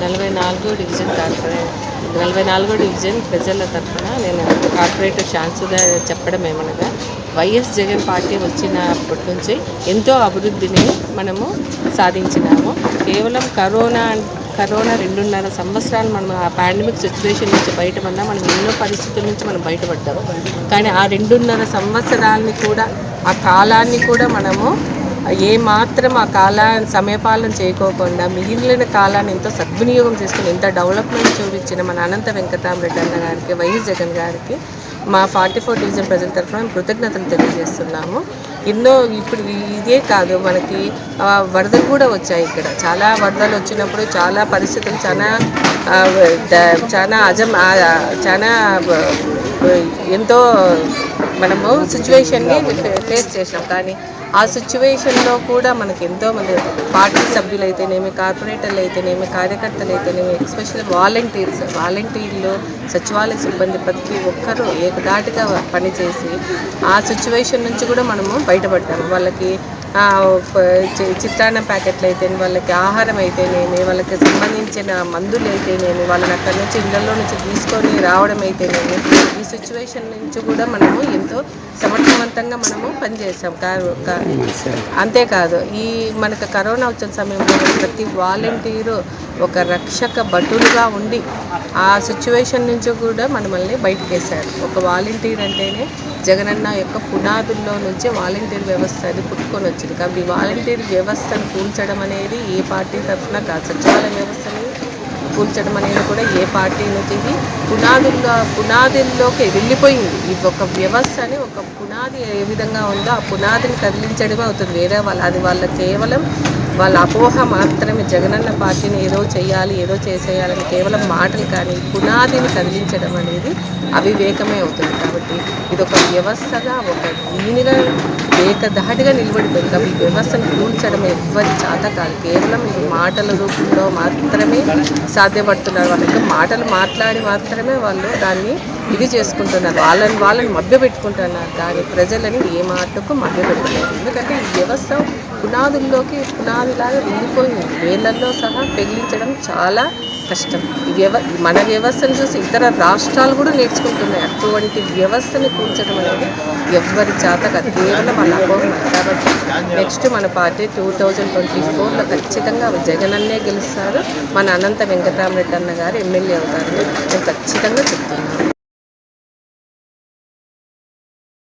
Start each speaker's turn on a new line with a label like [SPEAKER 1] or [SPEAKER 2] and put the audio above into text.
[SPEAKER 1] నలభై నాలుగో division corporate నలభై నాలుగో డివిజన్ ప్రజల తరఫున నేను కార్పొరేటర్ ఛాన్సుగా చెప్పడం ఏమనగా వైఎస్ జగన్ పార్టీ వచ్చినప్పటి నుంచి ఎంతో అభివృద్ధిని మనము సాధించినాము. కేవలం కరోనా కరోనా రెండున్నర సంవత్సరాలు మనం ఆ పాండమిక్ సిచ్యువేషన్ నుంచి బయటపడినా మనం ఎన్నో పరిస్థితుల నుంచి మనం బయటపడ్డాము కానీ ఆ రెండున్నర సంవత్సరాలని కూడా ఆ కాలాన్ని కూడా మనము ఏ మాత్రం ఆ కాలాన్ని సమయపాలన చేయకోకుండా మిగిలిన కాలాన్ని ఎంతో సద్వినియోగం చేసుకుని ఎంత డెవలప్మెంట్ చూపించిన మన అనంత వెంకటరామరెడ్డి అన్న గారికి వైఎస్ జగన్ గారికి మా ఫార్టీ ఫోర్ డివిజన్ ప్రజల తరఫున కృతజ్ఞతలు తెలియజేస్తున్నాము. ఎన్నో ఇప్పుడు ఇదే కాదు మనకి వరదలు కూడా వచ్చాయి ఇక్కడ. చాలా వరదలు వచ్చినప్పుడు చాలా పరిస్థితులు చాలా చాలా అజం చాలా ఎంతో మనము సిచ్యువేషన్ని ఫేస్ చేసినాం. కానీ ఆ సిచ్యువేషన్లో కూడా మనకి ఎంతోమంది పార్టీ సభ్యులు అయితేనేమి కార్పొరేటర్లు అయితేనేమి కార్యకర్తలు అయితేనేమి ఎస్పెషల్లీ వాలంటీర్స్ వాలంటీర్లు సచివాలయ సిబ్బంది ప్రతి ఒక్కరూ ఏకదాటిగా పనిచేసి ఆ సిచ్యువేషన్ నుంచి కూడా మనము బయటపడ్డాము. వాళ్ళకి చిత్రాన్న ప్యాకెట్లు అయితేనే వాళ్ళకి ఆహారం అయితేనేమి వాళ్ళకి సంబంధించిన మందులు అయితేనేమి వాళ్ళని అక్కడి నుంచి ఇళ్ళలో నుంచి తీసుకొని రావడం అయితేనేమి ఈ సిచ్యువేషన్ నుంచి కూడా మనము ఎంతో సమర్థవంతంగా మనము పనిచేసాం కా- కా- అంతేకాదు ఈ మనకు కరోనా వచ్చిన సమయంలో ప్రతి వాలంటీరు ఒక రక్షక భటులుగా ఉండి ఆ సిచ్యువేషన్ నుంచి కూడా మనమల్ని బయటకు వేశారు ఒక వాలంటీర్ అంటేనే జగనన్న యొక్క పునాదుల్లో నుంచే వాలంటీర్ వ్యవస్థ అది పుట్టుకొని వచ్చింది. కాబట్టి ఈ వాలంటీర్ వ్యవస్థను కూల్చడం అనేది ఏ పార్టీ తరఫున కాదు సచివాలయ వ్యవస్థని కూల్చడం అనేది కూడా ఏ పార్టీ నుంచి ఇది పునాదుల్లో పునాదుల్లోకి వెళ్ళిపోయింది. ఇది ఒక వ్యవస్థ అని ఒక పునాది ఏ విధంగా ఉందో ఆ పునాదిని కదిలించడమే అవుతుంది. వేరే వాళ్ళ అది వాళ్ళ కేవలం వాళ్ళ అపోహ మాత్రమే. జగనన్న పార్టీని ఏదో చేయాలి ఏదో చేసేయాలని కేవలం మాటలు కానీ పునాదిని కదిలించడం అనేది అవివేకమే అవుతుంది. కాబట్టి ఇది ఒక వ్యవస్థగా ఒక దీనిగా ఏకధాటిగా నిలబడిపోయింది. కాబట్టి ఈ వ్యవస్థను కూల్చడం ఎవ్వరి చేత కాదు కేవలం ఈ మాటల రూపంలో మాత్రమే సాధ్యపడుతున్నారు. వాళ్ళకి మాటలు మాట్లాడి మాత్రమే వాళ్ళు దాన్ని ఇది చేసుకుంటున్నారు. వాళ్ళని వాళ్ళని మభ్యపెట్టుకుంటున్నారు. దాని ప్రజలని ఏ మాటకు మభ్యపెట్టలేదు. ఎందుకంటే ఈ వ్యవస్థ పునాదుల్లోకి పునాదిలాగా వెళ్ళిపోయింది. వేళ్ళలో సహా పెగిలించడం చాలా కష్టం. వ్యవ మన వ్యవస్థను చూసి ఇతర రాష్ట్రాలు కూడా నేర్చుకుంటున్నాయి. అటువంటి వ్యవస్థని కూర్చడం అనేది ఎవ్వరి చేత కేవలం మన అపోహం కాబట్టి. నెక్స్ట్ మన పార్టీ టూ థౌజండ్ ట్వంటీ ఫోర్లో ఖచ్చితంగా జగనన్నే గెలుస్తారు. మన అనంత వెంకటరామరెడ్డి అన్న గారు ఎమ్మెల్యే అవుతారని నేను ఖచ్చితంగా చెప్తున్నాను.